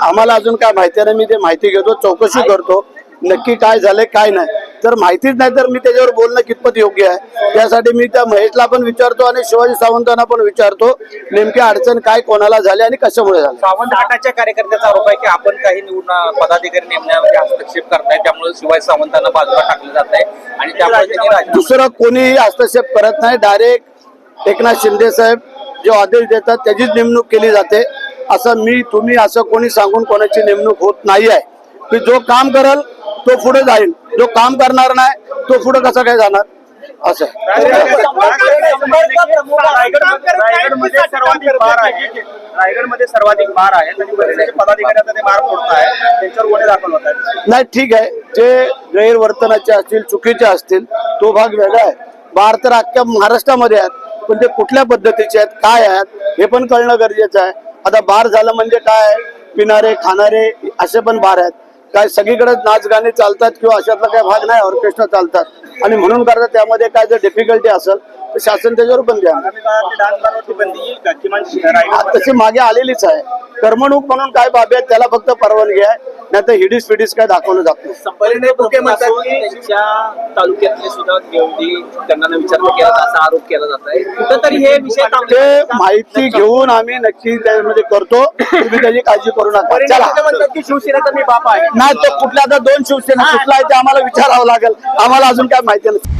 आम्हाला अजून काय माहिती नाही मी ते माहिती घेतो चौकशी करतो. नक्की काय झालंय काय नाही. तर माहितीच नाही तर मी त्याच्यावर बोलणं कितपत योग्य आहे? त्यासाठी मी त्या महेशला पण विचारतो आणि शिवाजी सावंतांना पण विचारतो नेमकी अडचण काय कोणाला झाली आणि कशामुळे झाली? सावंत गटाच्या कार्यकर्त्याचा आरोप आहे की आपण काही निवडून पदाधिकारी नेमण्यामध्ये हस्तक्षेप करताय त्यामुळे शिवाय सावंतांना बाजूला टाकलं जात आहे आणि त्यामुळे दुसरं कोणीही हस्तक्षेप करत नाही. डायरेक्ट एकनाथ शिंदे साहेब जे आदेश देतात त्याचीच नेमणूक केली जाते. असं मी तुम्ही असं कोणी सांगून कोणाची नेमणूक होत नाही आहे. की जो काम करल तो पुढे जाईल. जो काम करणार नाही तो पुढे कसं काय जाणार? असं. रायगडमध्ये सर्वाधिक बार आहे. रायगडमध्ये सर्वाधिक बार आहे. आणि बरेचसे पदाधिकारी आता ते बार फोडत आहे त्यांच्यावर गुन्हे दाखल होत आहेत. नाही ठीक आहे. जे गैरवर्तनाचे असतील चुकीचे असतील तो भाग वेगळा आहे. बार तर अख्ख्या महाराष्ट्रामध्ये आहेत पण ते कुठल्या पद्धतीचे आहेत काय आहेत हे पण कळणं गरजेचं आहे. आता बार झालं म्हणजे काय? पिणारे खाणारे असे पण बार आहेत. काय सगळीकडे नाच गाणे चालतात किंवा अशातला काही भाग नाही ऑर्केस्ट्रा चालतात. आणि म्हणून करता त्यामध्ये काय जर डिफिकल्टी असेल तर शासन त्याच्यावर बंदी आणणार. आगामी काळात ते डान्स बारवरती बंदी येईल का किमान आज रायगड तशी मागे आलेलीच आहे. करमणूक म्हणून काय बाबी आहेत त्याला फक्त परवानगी आहे. नाही तर हिडीस फिडीस काय दाखवलं जात नाही. आहे. हे माहिती घेऊन आम्ही नक्की त्यामध्ये करतो. तुम्ही त्याची काळजी करू नका. चला. म्हणतात की शिवसेनेचा मी बाप आहे. नाही तो कुठल्या आता दोन शिवसेना कुठला आहे ते आम्हाला विचारावं लागेल. आम्हाला अजून काय माहिती नाही.